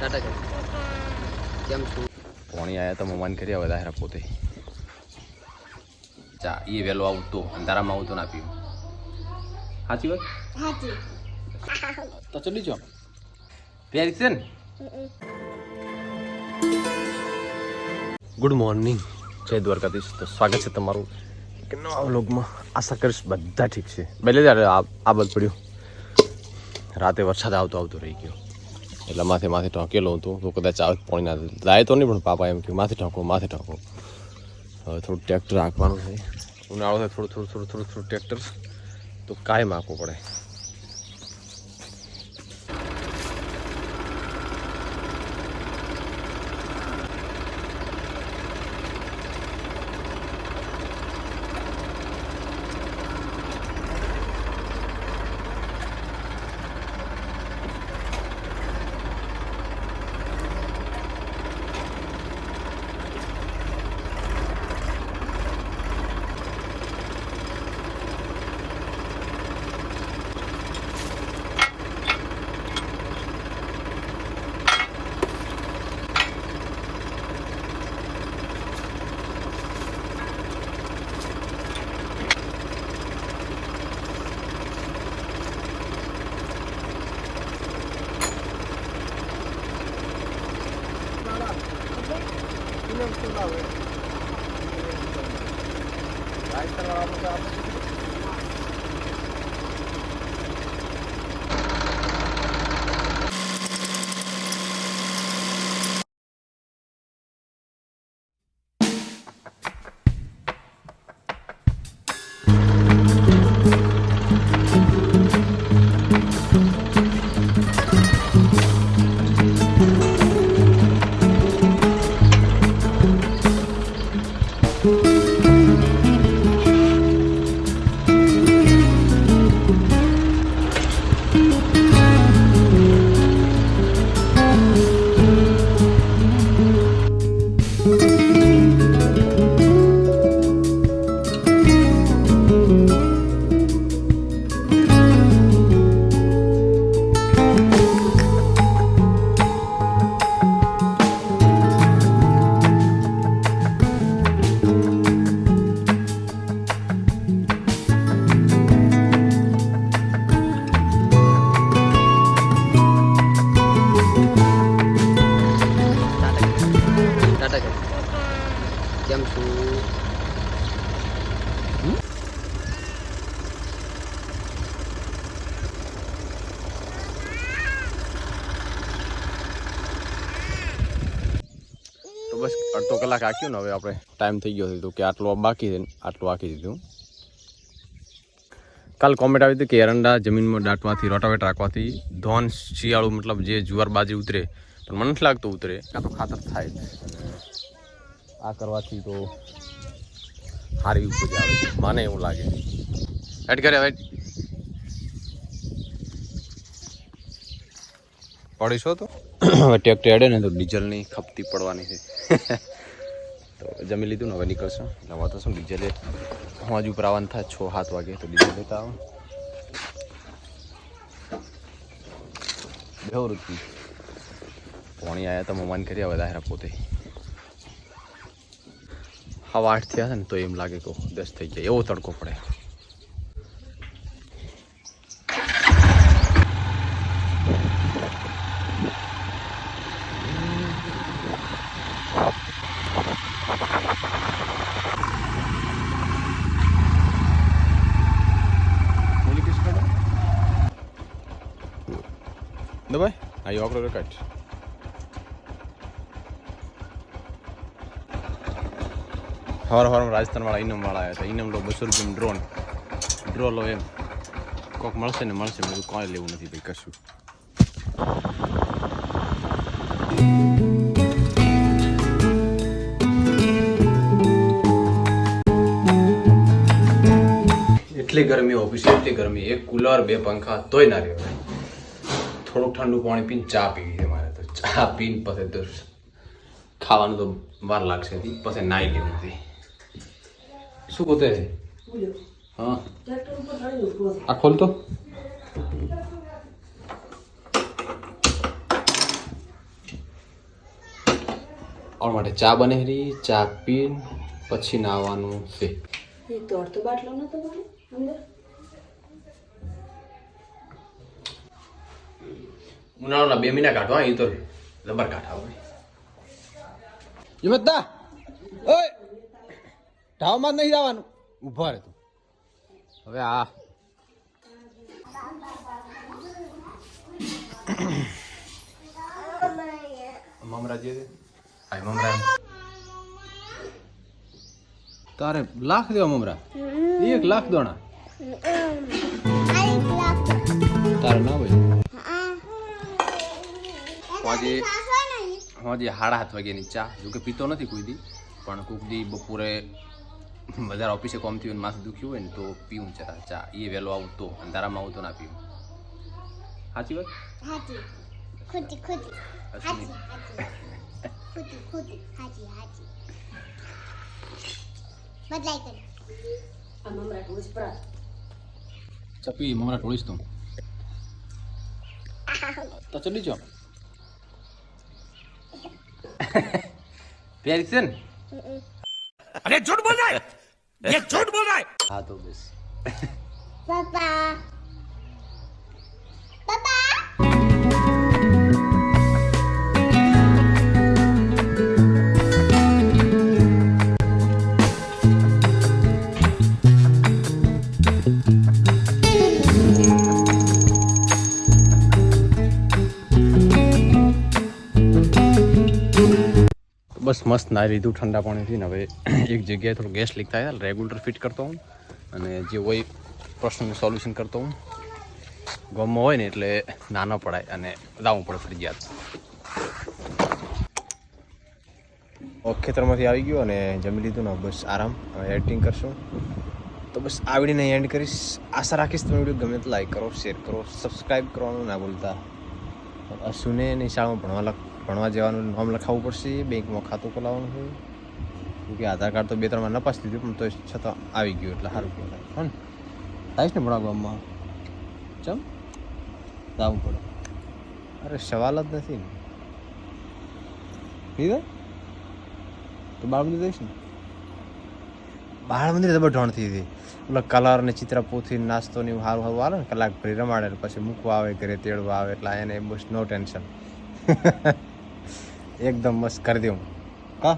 ટાટા કરી કેમ છું પોણી આવ્યા તો મમાન કર્યા વધારે પોતે. ચા એ વહેલો આવતો અંધારામાં આવતો ના પીવું સાચી વાત? તો ચલી જો પહેરી છે ને? ગુડ મોર્નિંગ જય દ્વારકાધીશ. તો સ્વાગત છે તમારું એક નવા વ્લોગમાં. આશા કરીશ બધા ઠીક છે. ભલે ત્યારે આ આ બધ પડ્યું. રાતે વરસાદ આવતો આવતો રહી ગયો. એટલે માથે માથે ઢોકેલો હતું. તો કદાચ આવે પાણી ના જાય તો નહીં પણ પાપા એમ કે માથે ઢોંકો માથે ઢોંકો. હવે થોડું ટ્રેક્ટર હાંકવાનું છે. ઉનાળો થાય થોડું થોડું થોડું થોડું થોડું ટ્રેક્ટર. તો કાયમ હાંકવું પડે. ટાટા અડધો કલાક આખ્યો ને હવે આપણે ટાઈમ થઈ ગયો હતો કે આટલું બાકી છે આટલું આખી દીધું કાલ કોમેન્ટ આવી હતી કે એરંડા જમીનમાં દાટવાથી રોટાવેટ રાખવાથી ધોન શિયાળું મતલબ જે જુવાર બાજી ઉતરે, પણ મને નથી લાગતું ઉતરે. કાં તો ખાતર થાય. આ કરવાથી તો સારી ઉપજ આવે મને એવું લાગે. એડ કરે હવે પડીશો તો. હવે ટ્રેક્ટર એડે ને તો ડીઝલની ખપતી પડવાની છે. તો જમી લીધું ને હવે નીકળશું. એટલે હવે તો શું હું હજુ ઉપર આવવાનું થાય છ, સાત વાગે, તો ડીજે લેતા આવો. બેહો ઋતુ. પાણી આવ્યા તો મમાન કર્યા વધારે પોતે. હવા આઠ થયા છે ને, તો એમ લાગે કે દસ થઈ ગયા. એવો તડકો પડે બોલી કિસકા દબાઈ આ યોકરો કાઢ હવાર હવારમાં રાજસ્થાન વાળા ઇનમ વાળા આવ્યા હતા ઇનમ લો બસો રૂપિયાનું ડ્રોન ડ્રો લો એમ કોક મળશે ને મળશે કીધું કોઈ લેવું નથી ભાઈ કશું એટલી ગરમી, ઓફિસે એટલી ગરમી. એક કુલર, બે પંખા, તોય ના રહેવાય થોડુંક ઠંડુ પાણી પીને ચા પીવી છે મારે તો. ચા પીને પછી તો ખાવાનું તો વાર લાગશે પછી નાઈ લેવું નથી શું ગોતે છે? હા. આ ખોલતો ઓર માટે ચા બને રહી ચા પીને પછી નાવાનું છે. એ તો બાટલો નતો અંદર. ઉનાળાના બે મહિના કાઢવા એ તો જબર કાઢા હોય. હિંમતદા! ઓય! ઢાવમાં જ નહીં જવાનું. ઊભા રહે તું. હવે આ. મમરા જે છે મમરા. તારે લાખ દેવા મમરા? એક લાખ દોણા. તારે ના હોય. આજે આજે સાડા સાત વાગ્યાની ચા. જો કે પીતો નથી કોઈ દી પણ કોઈક દી બપોરે વધારે ઓફિસે કોમ થયું અને માથું દુખ્યું હોય ને તો પીવું ચા ચા. એ વહેલો આવું તો અંધારામાં આવું તો ના પીવું સાચી વાત? ચપી ખોટી ખોટી. તું. તો ચડી જાઓ. હાજી બદલાઈ કરી આ મમરા ઢોસ પરા ચા પી મમરા ટોળીશ તું તો ચડી જાઓ પ્યારી છે ને હા બસ મસ્ત નાઈ લીધું ઠંડા પાણીથી ને હવે એક જગ્યાએ થોડું ગેસ લીક થાય રેગ્યુલેટર ફિટ કરતો હું અને જે હોય પ્રશ્નનું સોલ્યુશન કરતો હું ગમમાં હોય ને એટલે નાનો પડાય અને લાવવું પડે ફરજિયાત. ખેતરમાંથી આવી ગયો અને જમી લીધું ને બસ આરામ. હવે એડિટિંગ કરશું. તો બસ આ વિડીયોને એન્ડ કરીશ. આશા રાખીશ તમે વીડિયો ગમે તો લાઈક કરો શેર કરો સબસ્ક્રાઈબ કરવાનું ના ભૂલતા. અસુને નિશાળમાં ભણવા લખ ભણવા જવાનું નામ લખાવવું પડશે, બેંકમાં ખાતું ખોલાવવાનું કેમ કે આધાર કાર્ડ તો બે ત્રણમાં નપાસ દીધું પણ તો છતાં આવી ગયું એટલે સારું કહેવાય. ને? આવીશ ને ભણવા ગામમાં? ચમ? જવું પડે. અરે, સવાલ જ નથી ને. કીધું? તો બાળ મંદિર જઈશ ને? બાળ મંદિર તો ઢોણ થઈ હતી ઓલા કલર ને ચિત્ર પોથી નાસ્તો ને સારું સારું આવે ને, કલાક ભરી રમાડે પછી મૂકવા આવે, ઘરે તેડવા આવે, એટલે એને બસ નો ટેન્શન. એકદમ મસ્ત કરી દઉં હા